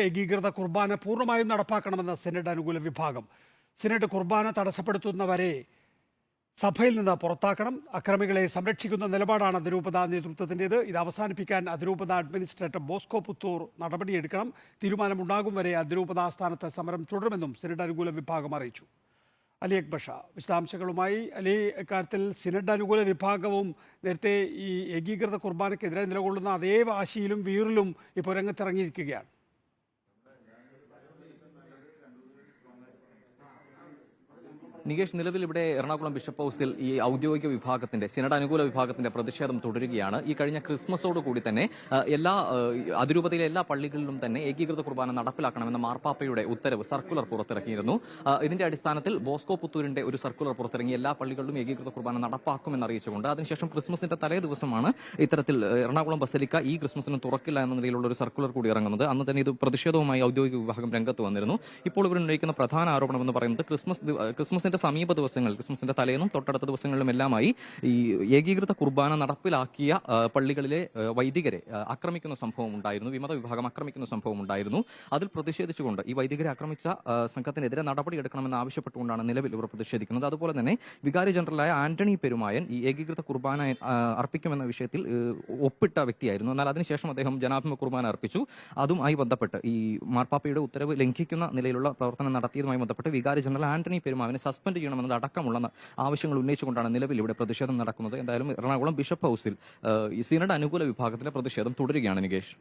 ഏകീകൃത കുർബാന പൂർണമായും നടപ്പാക്കണമെന്ന സെനറ്റ് അനുകൂല വിഭാഗം. സെനറ്റ് കുർബാന തടസ്സപ്പെടുത്തുന്നവരെ സഭയിൽ നിന്ന് പുറത്താക്കണം. അക്രമികളെ സംരക്ഷിക്കുന്ന നിലപാടാണ് അതിരൂപത നേതൃത്വത്തിന്റേത്. ഇത് അവസാനിപ്പിക്കാൻ അതിരൂപത അഡ്മിനിസ്ട്രേറ്റർ ബോസ്കോ പുത്തൂർ നടപടിയെടുക്കണം. തീരുമാനമുണ്ടാകും വരെ അതിരൂപത ആസ്ഥാനത്ത് സമരം തുടരുമെന്നും സെനറ്റ് അനുകൂല വിഭാഗം അറിയിച്ചു. അലി അക്ബഷ വിശദാംശങ്ങളുമായി. അലി ഇക്കാര്യത്തിൽ സിനഡ് അനുകൂല വിഭാഗവും നേരത്തെ ഈ ഏകീകൃത കുർബാനയ്ക്കെതിരെ നിലകൊള്ളുന്ന അതേ വാശിയിലും വീറിലും ഇപ്പോൾ രംഗത്തിറങ്ങിയിരിക്കുകയാണ്. നികേഷ് നിലവിൽ ഇവിടെ എറണാകുളം ബിഷപ്പ് ഹൗസിൽ ഈ ഔദ്യോഗിക വിഭാഗത്തിന്റെ സിനഡ് അനുകൂല വിഭാഗത്തിന്റെ പ്രതിഷേധം തുടരുകയാണ്. ഈ കഴിഞ്ഞ ക്രിസ്മസോട് കൂടി തന്നെ എല്ലാ അതിരൂപതയിലെ എല്ലാ പള്ളികളിലും തന്നെ ഏകീകൃത കുർബാന നടപ്പിലാക്കണമെന്ന മാർപ്പാപ്പയുടെ ഉത്തരവ് സർക്കുലർ പുറത്തിറക്കിയിരുന്നു. ഇതിന്റെ അടിസ്ഥാനത്തിൽ ബോസ്കോ പുത്തൂരിന്റെ ഒരു സർക്കുലർ പുറത്തിറങ്ങി എല്ലാ പള്ളികളിലും ഏകീകൃത കുർബാന നടപ്പാക്കുമെന്ന് അറിയിച്ചുകൊണ്ട് അതിനുശേഷം ക്രിസ്മസിന്റെ തലേ ദിവസമാണ് ഇത്തരത്തിൽ എറണാകുളം ബസലിക്ക ഈ ക്രിസ്മസിന് തുറക്കില്ല എന്ന നിലയിലുള്ള ഒരു സർക്കുലർ കൂടി ഇറങ്ങുന്നത്. അന്ന് തന്നെ ഇത് പ്രതിഷേധവുമായി ഔദ്യോഗിക വിഭാഗം രംഗത്ത് വന്നിരുന്നു. ഇപ്പോൾ ഇവർ ഉന്നയിക്കുന്ന പ്രധാന ആരോപണം എന്ന് പറയുന്നത് ക്രിസ്മസ് ദി- ക്രിസ്മസിന്റെ സമീപ ദിവസങ്ങൾ ക്രിസ്മസിന്റെ തലേന്നും തൊട്ടടുത്ത ദിവസങ്ങളിലും എല്ലാമായി ഈ ഏകീകൃത കുർബാന നടപ്പിലാക്കിയ പള്ളികളിലെ വൈദികരെ ആക്രമിക്കുന്ന സംഭവം ഉണ്ടായിരുന്നു. വിമത വിഭാഗം ആക്രമിക്കുന്ന സംഭവം ഉണ്ടായിരുന്നു. അതിൽ പ്രതിഷേധിച്ചുകൊണ്ട് ഈ വൈദികരെ ആക്രമിച്ച സംഘത്തിനെതിരെ നടപടി എടുക്കണമെന്ന് ആവശ്യപ്പെട്ടുകൊണ്ടാണ് നിലവിൽ ഇവർ പ്രതിഷേധിക്കുന്നത്. അതുപോലെ തന്നെ വികാരി ജനറലായ ആന്റണി പെരുമായൻ ഈ ഏകീകൃത കുർബാന അർപ്പിക്കുമെന്ന വിഷയത്തിൽ ഒപ്പിട്ട വ്യക്തിയായിരുന്നു. എന്നാൽ അതിനുശേഷം അദ്ദേഹം ജനാഭിമ കുർബാന അർപ്പിച്ചു. അതുമായി ബന്ധപ്പെട്ട് ഈ മാർപ്പാപ്പയുടെ ഉത്തരവ് ലംഘിക്കുന്ന നിലയിലുള്ള പ്രവർത്തനം നടത്തിയതുമായി ബന്ധപ്പെട്ട് വികാരി ജനറൽ ആന്റണി പെരുമാവിനെ സസ്പെൻഡ് ചെയ്യണമെന്നത് അടക്കമുള്ള ആവശ്യങ്ങൾ ഉന്നയിച്ചുകൊണ്ടാണ് നിലവിൽ ഇവിടെ പ്രതിഷേധം നടക്കുന്നത്. എന്തായാലും എറണാകുളം ബിഷപ്പ് ഹൗസിൽ ഈ സിനഡ് അനുകൂല വിഭാഗത്തിലെ പ്രതിഷേധം തുടരുകയാണ് നികേഷ്.